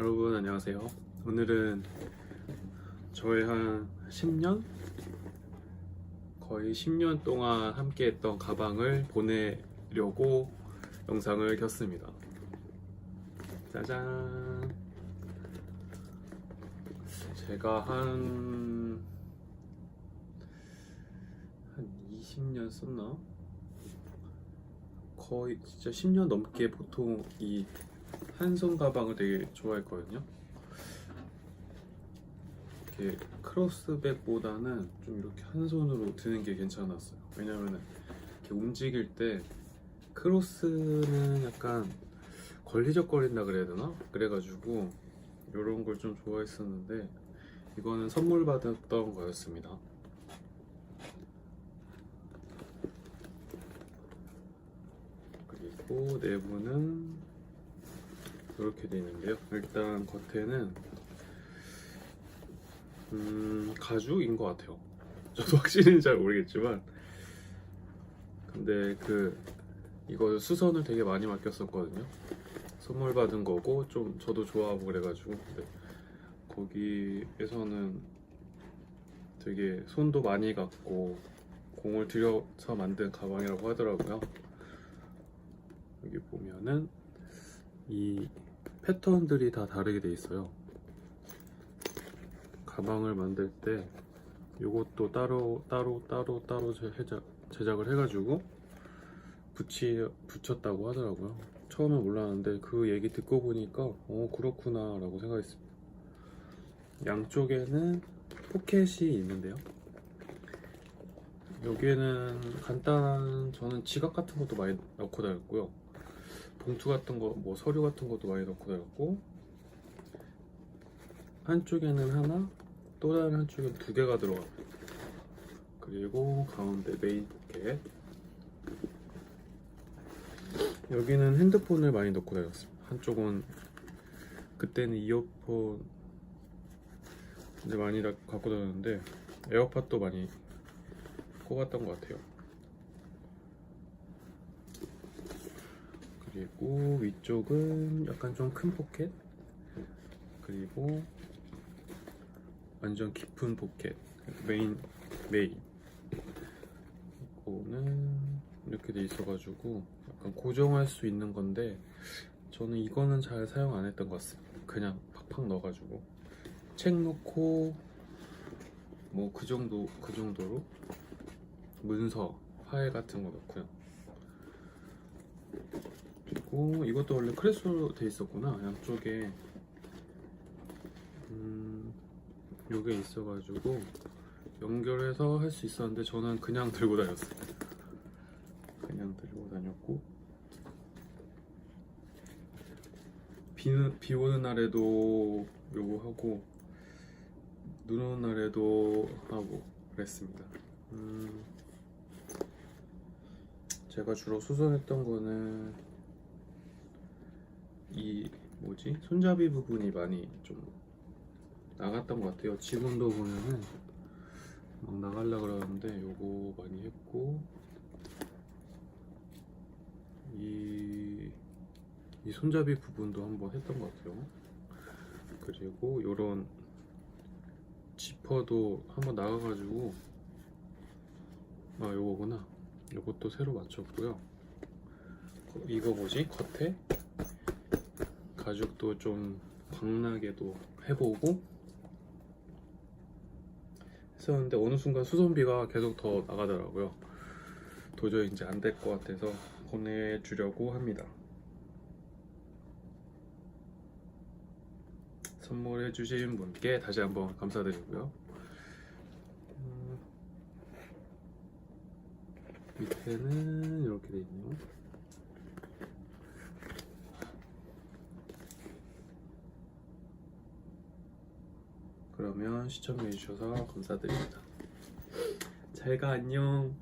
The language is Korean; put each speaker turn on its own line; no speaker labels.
여러분 안녕하세요. 오늘은 저의 한 10년? 거의 10년 동안 함께 했던 가방을 보내려고 영상을 켰습니다. 짜잔. 제가 한, 한 20년 썼나? 거의 진짜 10년 넘게 보통 이 한손 가방을 되게 좋아했거든요. 이렇게 크로스백보다는 좀 이렇게 한 손으로 드는 게 괜찮았어요. 왜냐면은 이렇게 움직일 때 크로스는 약간 걸리적거린다 그래야 되나? 그래가지고 이런 걸 좀 좋아했었는데 이거는 선물 받았던 거였습니다. 그리고 내부는 이렇게 되어 있는데요. 일단 겉에는 음, 가죽인 것 같아요. 저도 확실히는 잘 모르겠지만 근데 그 이거 수선을 되게 많이 맡겼었거든요. 선물 받은 거고 좀 저도 좋아하고 그래가지고 근데 거기에서는 되게 손도 많이 갔고 공을 들여서 만든 가방이라고 하더라고요. 여기 보면은 이 패턴들이 다 다르게 돼 있어요. 가방을 만들 때 이것도 따로 따로 따로 따로 제작, 제작을 해가지고 붙이 붙였다고 하더라고요. 처음에 몰랐는데 그 얘기 듣고 보니까 어 그렇구나 라고 생각했습니다. 양쪽에는 포켓이 있는데요. 여기에는 간단한 저는 지갑 같은 것도 많이 넣고 다녔고요. 봉투 같은 거, 뭐 서류 같은 것도 많이 넣고 다녔고 한쪽에는 하나, 또 다른 한쪽엔 두 개가 들어가요. 그리고 가운데 메인 포켓. 여기는 핸드폰을 많이 넣고 다녔습니다. 한쪽은 그때는 이어폰 이제 많이 다- 갖고 다녔는데 에어팟도 많이 꼽았던 것 같아요. 그리고 위쪽은 약간 좀 큰 포켓. 그리고 완전 깊은 포켓. 메인 메인. 이거는 이렇게 돼 있어가지고 약간 고정할 수 있는 건데 저는 이거는 잘 사용 안 했던 것 같습니다. 그냥 팍팍 넣어가지고. 책 넣고 뭐 그 정도 그 정도로 문서 파일 같은 거 넣고요 그리고 이것도 원래 크레스로 돼 있었구나. 양쪽에. 음 요게 있어가지고 연결해서 할 수 있었는데 저는 그냥 들고 다녔어요. 그냥 들고 다녔고. 비, 비 오는 날에도 요거 하고 눈 오는 날에도 하고 그랬습니다. 음, 제가 주로 수선했던 거는 이 뭐지 손잡이 부분이 많이 좀 나갔던 것 같아요. 지금도 보면은 막 나갈라 그러는데 요거 많이 했고 이, 이 손잡이 부분도 한번 했던 것 같아요. 그리고 요런 지퍼도 한번 나가가지고 아 요거구나. 요것도 새로 맞췄고요. 거- 이거 뭐지? 겉에 가죽도 좀 광나게도 해보고 했었는데 어느 순간 수선비가 계속 더 나가더라고요. 도저히 이제 안 될 것 같아서 보내주려고 합니다. 선물해 주신 분께 다시 한번 감사드리고요. 음, 밑에는 이렇게 돼 있네요. 그러면 시청해주셔서 감사드립니다. 잘가 안녕.